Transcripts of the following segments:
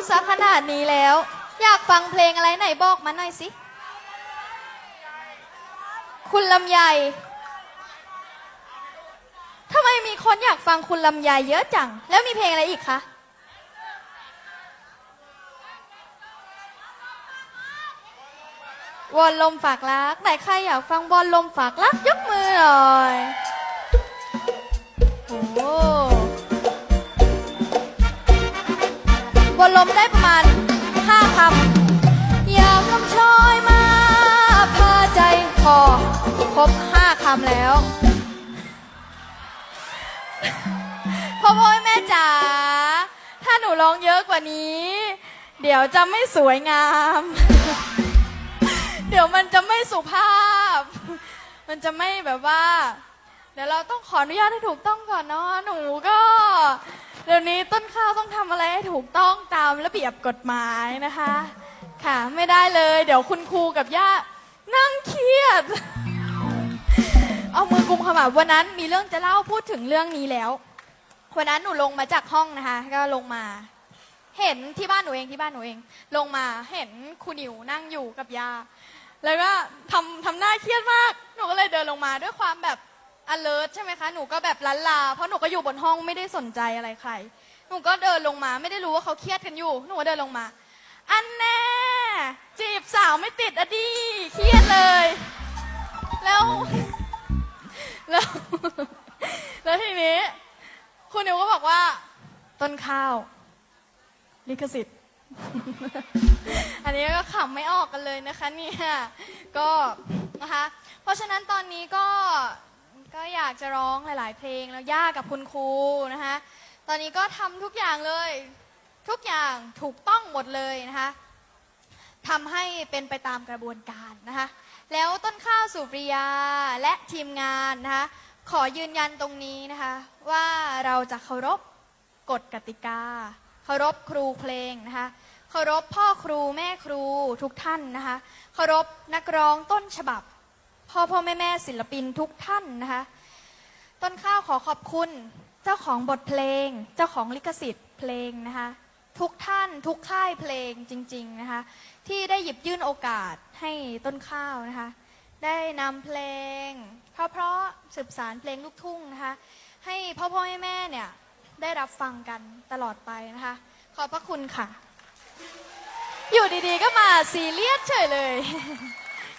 ดซะขนาดนี้แล้ว อยากฟังเพลงอะไรไหนบอกมาหน่อยสิ คุณลำไยทำไมมีคนอยากฟังคุณลำไยเยอะจัง แล้วมีเพลงอะไรอีกคะ วอนลมฝากรัก ไหนใครอยากฟังวอนลมฝากรัก ยกมือหน่อย ลมได้ประมาณห้าคำอยากลมชอยมาพาใจพอครบห้าคำแล้วพ่อพ่อแม่จ๋าถ้าหนูร้องเยอะกว่านี้ เดี๋ยวจะไม่สวยงาม เดี๋ยวมันจะไม่สุภาพ มันจะไม่แบบว่า เดี๋ยวเราต้องขออนุญาตให้ถูกต้องก่อนเนาะหนูก็ เดี๋ยวนี้ต้นข้าวต้องทำอะไรให้ถูกต้องามระเบียบกฎหมายนะคะ ค่ะ ไม่ได้เลย เดี๋ยวคุณครูกับย่านั่งเครียด เอามือกุมขมับวันนั้นมีเรื่องจะเล่าพูดถึงเรื่องนี้แล้ววันนั้นหนูลงมาจากห้องนะคะ ก็ลงมา เห็นที่บ้านหนูเองที่บ้านหนูเอง ลงมาเห็นครูหนิวนั่งอยู่กับยา แล้วก็ทำทำหน้าเครียดมากหนูก็เลยเดินลงมาด้วยความแบบ alert ใช่ไหมคะ หนูก็แบบลันลา เพราะหนูก็อยู่บนห้องไม่ได้สนใจอะไรใคร หนูก็เดินลงมา ไม่ได้รู้ว่าเขาเครียดกันอยู่ หนูก็เดินลงมา อันแน่ จีบสาวไม่ติดอะดีเครียดเลย แล้ว แล้ว แล้วทีนี้ คุณนิวก็บอกว่า ต้นข้าว ลิขสิทธิ์ อันนี้ก็ขำไม่ออกกันเลยนะคะเนี่ยก็นะคะเพราะฉะนั้นตอนนี้ก็ก็อยากจะร้องหลาย ๆ เพลงแล้วย่ากับคุณครูนะคะ ตอนนี้ก็ทำทุกอย่างเลย ทุกอย่างถูกต้องหมดเลยนะคะทำให้เป็นไปตามกระบวนการนะคะ แล้วต้นข้าวสุปริยาและทีมงานนะคะขอยืนยันตรงนี้นะคะว่าเราจะเคารพกฎกติกา เคารพครูเพลงนะคะเคารพพ่อครูแม่ครูทุกท่านนะคะเคารพนักร้องต้นฉบับ พ่อพ่อแม่แม่ศิลปินทุกท่านนะคะต้นข้าวขอขอบคุณ เจ้าของบทเพลง เจ้าของลิขสิทธิ์เพลงนะคะ ทุกท่านทุกค่ายเพลงจริง ๆนะคะ ที่ได้หยิบยื่นโอกาสให้ต้นข้าวนะคะ ได้นำเพลง เพราะๆสืบสารเพลงลูกทุ่งนะคะ ให้พ่อพ่อแม่แม่เนี่ยได้รับฟังกันตลอดไปนะคะ ขอบพระคุณค่ะ อยู่ดีๆก็มาซีเรียสเฉยเลย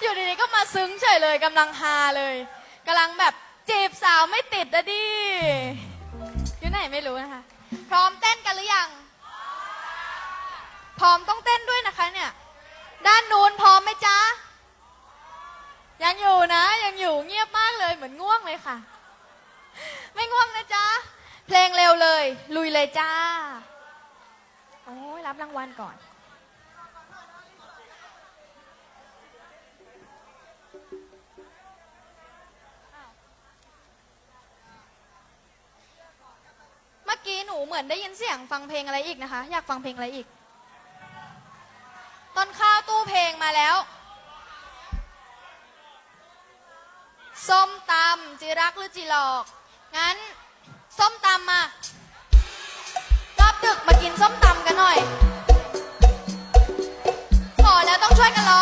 อยู่ดีๆก็มาซึ้งเฉยเลยกำลังฮาเลยกำลังแบบจีบสาวไม่ติดอะดิ ไม่รู้นะคะ พร้อมเต้นกันหรือยัง พร้อมต้องเต้นด้วยนะคะเนี่ย ด้านนู้นพร้อมไหมจ๊ะ ยังอยู่นะ ยังอยู่เงียบมากเลยเหมือนง่วงเลยค่ะ ไม่ง่วงนะจ๊ะ เพลงเร็วเลย ลุยเลยจ้า โอ้ยรับรางวัลก่อน เหมือนได้ยินเสียงฟังเพลงอะไรอีกนะคะ อยากฟังเพลงอะไรอีกตอนข้าวตู้เพลงมาแล้ว ส้มตำจิรักหรือจิหลอก งั้น ส้มตำมารอบดึกมากินส้มตำกันหน่อย ขอแล้วต้องช่วยกันรอ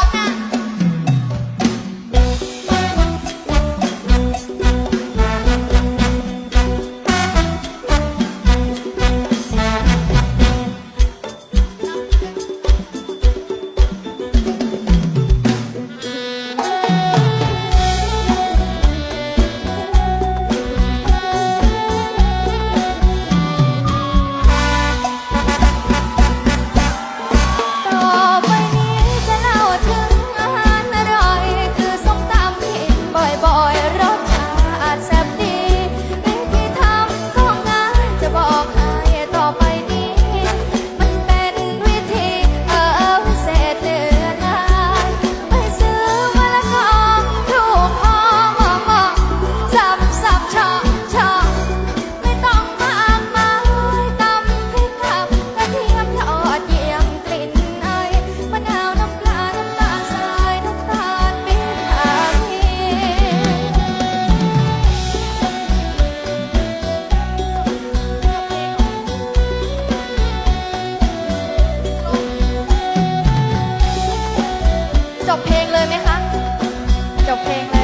จบเพลงเลยไหมคะ จบเพลงเลย